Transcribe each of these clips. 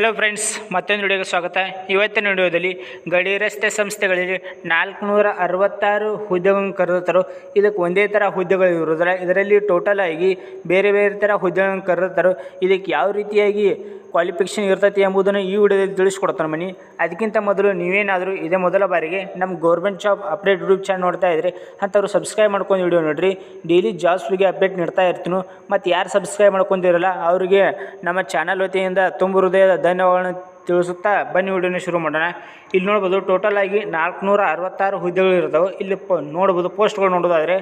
Hello friends ಮತ್ತೊಂದು ವಿಡಿಯೋಗೆ ಸ್ವಾಗತ. ಇವತ್ತಿನ ವಿಡಿಯೋದಲ್ಲಿ ಗಡಿ ರಸ್ತೆ ಸಂಸ್ಥೆಗಳಲ್ಲಿ ನಾಲ್ಕುನೂರ ಅರವತ್ತಾರು ಹುದ್ದೆಗಳನ್ನು ಕರೆದತ್ತಾರೋ ಇದಕ್ಕೆ ಒಂದೇ ಥರ ಹುದ್ದೆಗಳು ಇರೋದಿಲ್ಲ ಇದರಲ್ಲಿ ಟೋಟಲ್ ಆಗಿ ಬೇರೆ ಬೇರೆ ಥರ ಹುದ್ದೆಗಳನ್ನು ಕರೆದತ್ತಾರೋ ಇದಕ್ಕೆ ಯಾವ ರೀತಿಯಾಗಿ ಕ್ವಾಲಿಫಿಕೇಷನ್ ಇರ್ತೈತಿ ಎಂಬುದನ್ನು ಈ ವಿಡಿಯೋದಲ್ಲಿ ತಿಳಿಸ್ಕೊಡ್ತಾನೆ ಮನಿ. ಅದಕ್ಕಿಂತ ಮೊದಲು ನೀವೇನಾದರೂ ಇದೇ ಮೊದಲ ಬಾರಿಗೆ ನಮ್ಮ government job update YouTube channel ನೋಡ್ತಾ ಇದ್ರಿ ಅಂಥವ್ರು ಸಬ್ಸ್ಕ್ರೈಬ್ ಮಾಡ್ಕೊಂಡು ವಿಡಿಯೋ ನೋಡಿರಿ. ಡೈಲಿ ಜಾಬ್ಸ್ ಬಗ್ಗೆ ಅಪ್ಡೇಟ್ ನೀಡ್ತಾ ಇರ್ತೀನಿ. ಮತ್ತು ಯಾರು ಸಬ್ಸ್ಕ್ರೈಬ್ ಮಾಡ್ಕೊಂಡಿರಲ್ಲ, ಅವರಿಗೆ ನಮ್ಮ ಚಾನಲ್ ವತಿಯಿಂದ ತುಂಬ ಹೃದಯದ ಧನ್ಯವಾದಗಳನ್ನು ತಿಳಿಸುತ್ತಾ ಬನ್ನಿ ವಿಡಿಯೋನ ಶುರು ಮಾಡೋಣ. ಇಲ್ಲಿ ನೋಡ್ಬೋದು ಟೋಟಲ್ ಆಗಿ ನಾಲ್ಕುನೂರ ಅರವತ್ತಾರು ಹುದ್ದೆಗಳು ಇರ್ತಾವೆ. ಇಲ್ಲಿ ಪ ನೋಡ್ಬೋದು ಪೋಸ್ಟ್ಗಳು ನೋಡೋದಾದರೆ,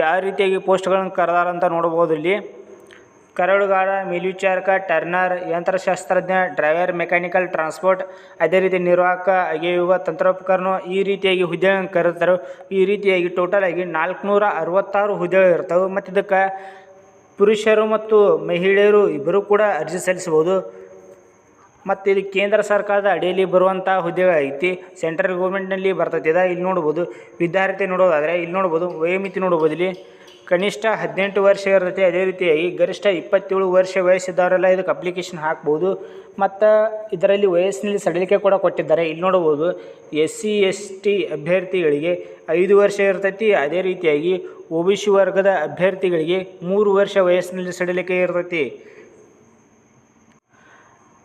ಯಾವ ರೀತಿಯಾಗಿ ಪೋಸ್ಟ್ಗಳನ್ನು ಕರೆದಾರಂತ ನೋಡ್ಬೋದು ಇಲ್ಲಿ. ಕರಡುಗಾರ, ಮೇಲ್ವಿಚಾರಕ, ಟರ್ನರ್, ಯಂತ್ರಶಾಸ್ತ್ರಜ್ಞ, ಡ್ರೈವರ್, ಮೆಕ್ಯಾನಿಕಲ್, ಟ್ರಾನ್ಸ್ಪೋರ್ಟ್, ಅದೇ ರೀತಿ ನಿರ್ವಾಹಕ, ಅಗೆಯುವ, ತಂತ್ರೋಪಕರಣ ಈ ರೀತಿಯಾಗಿ ಹುದ್ದೆಗಳನ್ನು ಕರೆತಾರೆ. ಈ ರೀತಿಯಾಗಿ ಟೋಟಲ್ ಆಗಿ ನಾಲ್ಕುನೂರ ಅರವತ್ತಾರು ಹುದ್ದೆಗಳು ಇರ್ತವೆ ಮತ್ತು ಇದಕ್ಕೆ ಪುರುಷರು ಮತ್ತು ಮಹಿಳೆಯರು ಇಬ್ಬರು ಕೂಡ ಅರ್ಜಿ ಸಲ್ಲಿಸ್ಬೋದು ಮತ್ತು ಇದು ಕೇಂದ್ರ ಸರ್ಕಾರದ ಅಡಿಯಲ್ಲಿ ಬರುವಂಥ ಹುದ್ದೆಗಳೈತಿ ಸೆಂಟ್ರಲ್ ಗೌರ್ಮೆಂಟ್ನಲ್ಲಿ ಬರ್ತೈತಿ. ಇದು ಇಲ್ಲಿ ನೋಡ್ಬೋದು ವಿದ್ಯಾರ್ಥಿ ನೋಡೋದಾದರೆ ಇಲ್ಲಿ ನೋಡ್ಬೋದು ವಯೋಮಿತಿ ನೋಡ್ಬೋದು ಇಲ್ಲಿ. ಕನಿಷ್ಠ ಹದಿನೆಂಟು ವರ್ಷ ಇರ್ತೈತಿ. ಅದೇ ರೀತಿಯಾಗಿ ಗರಿಷ್ಠ ಇಪ್ಪತ್ತೇಳು ವರ್ಷ ವಯಸ್ಸಿದ್ದವರೆಲ್ಲ ಇದಕ್ಕೆ ಅಪ್ಲಿಕೇಶನ್ ಹಾಕ್ಬೋದು. ಮತ್ತು ಇದರಲ್ಲಿ ವಯಸ್ಸಿನಲ್ಲಿ ಸಡಿಲಿಕೆ ಕೂಡ ಕೊಟ್ಟಿದ್ದಾರೆ. ಇಲ್ಲಿ ನೋಡ್ಬೋದು ಎಸ್ ಸಿ ಎಸ್ ಟಿ ಅಭ್ಯರ್ಥಿಗಳಿಗೆ ಐದು ವರ್ಷ ಇರ್ತೈತಿ. ಅದೇ ರೀತಿಯಾಗಿ ಒ ಬಿ ಸಿ ವರ್ಗದ ಅಭ್ಯರ್ಥಿಗಳಿಗೆ ಮೂರು ವರ್ಷ ವಯಸ್ಸಿನಲ್ಲಿ ಸಡಿಲಿಕೆ ಇರ್ತೈತಿ.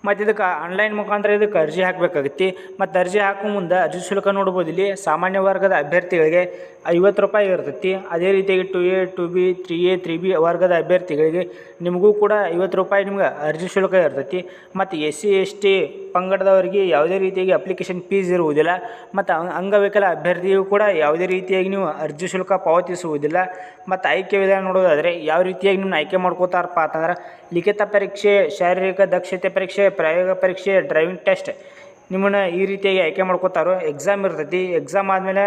ಮತ್ತು ಇದಕ್ಕೆ ಆನ್ಲೈನ್ ಮುಖಾಂತರ ಇದಕ್ಕೆ ಅರ್ಜಿ ಹಾಕಬೇಕಾಗತ್ತೆ. ಮತ್ತು ಅರ್ಜಿ ಹಾಕೋ ಮುಂದೆ ಅರ್ಜಿ ಶುಲ್ಕ ನೋಡ್ಬೋದು ಇಲ್ಲಿ. ಸಾಮಾನ್ಯ ವರ್ಗದ ಅಭ್ಯರ್ಥಿಗಳಿಗೆ ಐವತ್ತು ರೂಪಾಯಿ ಇರ್ತೈತಿ. ಅದೇ ರೀತಿಯಾಗಿ two A, two B, three A, three B ವರ್ಗದ ಅಭ್ಯರ್ಥಿಗಳಿಗೆ ನಿಮಗೂ ಕೂಡ ಐವತ್ತು ರೂಪಾಯಿ ನಿಮ್ಗೆ ಅರ್ಜಿ ಶುಲ್ಕ ಇರ್ತೈತಿ. ಮತ್ತು ಎಸ್ ಸಿ, ಎಸ್ ಟಿ ಪಂಗಡದವರಿಗೆ ಯಾವುದೇ ರೀತಿಯಾಗಿ ಅಪ್ಲಿಕೇಶನ್ ಫೀಸ್ ಇರುವುದಿಲ್ಲ. ಮತ್ತು ಅಂಗ ಅಂಗವಿಕಲ ಅಭ್ಯರ್ಥಿಯು ಕೂಡ ಯಾವುದೇ ರೀತಿಯಾಗಿ ನೀವು ಅರ್ಜಿ ಶುಲ್ಕ ಪಾವತಿಸುವುದಿಲ್ಲ. ಮತ್ತು ಆಯ್ಕೆ ವಿಧಾನ ನೋಡೋದಾದರೆ ಯಾವ ರೀತಿಯಾಗಿ ನಿಮ್ಮನ್ನ ಆಯ್ಕೆ ಮಾಡ್ಕೋತಾರಪ್ಪ ಅಂತಂದ್ರೆ ಲಿಖಿತ ಪರೀಕ್ಷೆ, ಶಾರೀರಿಕ ದಕ್ಷತೆ ಪರೀಕ್ಷೆ ಪ್ರಾಯೋಗಿಕ ಪರೀಕ್ಷೆ ಡ್ರೈವಿಂಗ್ ಟೆಸ್ಟ್ ನಿಮ್ಮನ್ನು ಈ ರೀತಿಯಾಗಿ ಆಯ್ಕೆ ಮಾಡ್ಕೋತಾರೋ ಎಕ್ಸಾಮ್ ಇರ್ತೈತಿ. ಎಕ್ಸಾಮ್ ಆದಮೇಲೆ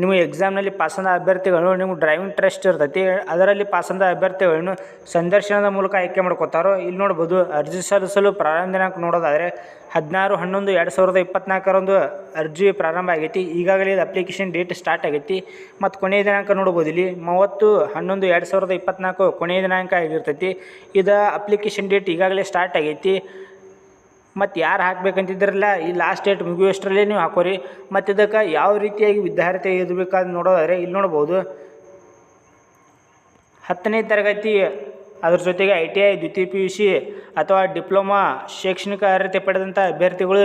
ನಿಮ್ಮ ಎಕ್ಸಾಮ್ನಲ್ಲಿ ಪಾಸಂದ ಅಭ್ಯರ್ಥಿಗಳು, ನಿಮ್ಗೆ ಡ್ರೈವಿಂಗ್ ಟೆಸ್ಟ್ ಇರ್ತೈತಿ. ಅದರಲ್ಲಿ ಪಾಸಂದ ಅಭ್ಯರ್ಥಿಗಳನ್ನು ಸಂದರ್ಶನದ ಮೂಲಕ ಆಯ್ಕೆ ಮಾಡ್ಕೋತಾರೋ, ಇಲ್ಲಿ ನೋಡ್ಬೋದು ಅರ್ಜಿ ಸಲ್ಲಿಸಲು ಪ್ರಾರಂಭ ದಿನಾಂಕ ನೋಡೋದಾದರೆ ಹದಿನಾರು, ಹನ್ನೊಂದು, ಎರಡು ಸಾವಿರದ ಇಪ್ಪತ್ನಾಲ್ಕರಂದು ಅರ್ಜಿ ಪ್ರಾರಂಭ ಆಗೈತಿ. ಈಗಾಗಲೇ ಇದು ಅಪ್ಲಿಕೇಶನ್ ಡೇಟ್ ಸ್ಟಾರ್ಟ್ ಆಗೈತಿ. ಮತ್ತು ಕೊನೆಯ ದಿನಾಂಕ ನೋಡ್ಬೋದು ಇಲ್ಲಿ ಮೂವತ್ತು, ಹನ್ನೊಂದು, ಎರಡು ಸಾವಿರದ ಇಪ್ಪತ್ನಾಲ್ಕು ಕೊನೆಯ ದಿನಾಂಕ ಆಗಿರ್ತೈತಿ. ಇದು ಅಪ್ಲಿಕೇಶನ್ ಡೇಟ್ ಈಗಾಗಲೇ ಸ್ಟಾರ್ಟ್ ಆಗೈತಿ. ಮತ್ತು ಯಾರು ಹಾಕ್ಬೇಕಂತಿದ್ದಿರಲ್ಲ ಈ ಲಾಸ್ಟ್ ಡೇಟ್ ಮುಗಿಯುವಷ್ಟರಲ್ಲೇ ನೀವು ಹಾಕೋರಿ. ಮತ್ತು ಇದಕ್ಕೆ ಯಾವ ರೀತಿಯಾಗಿ ವಿದ್ಯಾರ್ಥಿ ಇರಬೇಕಾದ ನೋಡೋದಾದರೆ ಇಲ್ಲಿ ನೋಡ್ಬೋದು. ಹತ್ತನೇ ತರಗತಿ, ಅದ್ರ ಜೊತೆಗೆ ಐ ಟಿ ಐ ದ್ವಿತೀಯ ಪಿ ಯು ಸಿ ಅಥವಾ ಡಿಪ್ಲೊಮಾ ಶೈಕ್ಷಣಿಕ ಅರ್ಹತೆ ಪಡೆದಂಥ ಅಭ್ಯರ್ಥಿಗಳು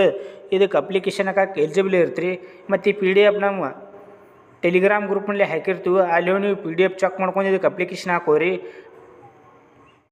ಇದಕ್ಕೆ ಅಪ್ಲಿಕೇಶನ್ ಹಾಕಕ್ಕೆ ಎಲಿಜಿಬಲ್ ಇರ್ತೀರಿ. ಮತ್ತು ಈ ಪಿ ಡಿ ಎಫ್ ನಮ್ಮ ಟೆಲಿಗ್ರಾಮ್ ಗ್ರೂಪ್ನಲ್ಲಿ ಹಾಕಿರ್ತೀವಿ. ಅಲ್ಲಿ ನೀವು ಪಿ ಡಿ ಎಫ್ ಚೆಕ್ ಮಾಡ್ಕೊಂಡು ಇದಕ್ಕೆ ಅಪ್ಲಿಕೇಶನ್ ಹಾಕೋರಿ.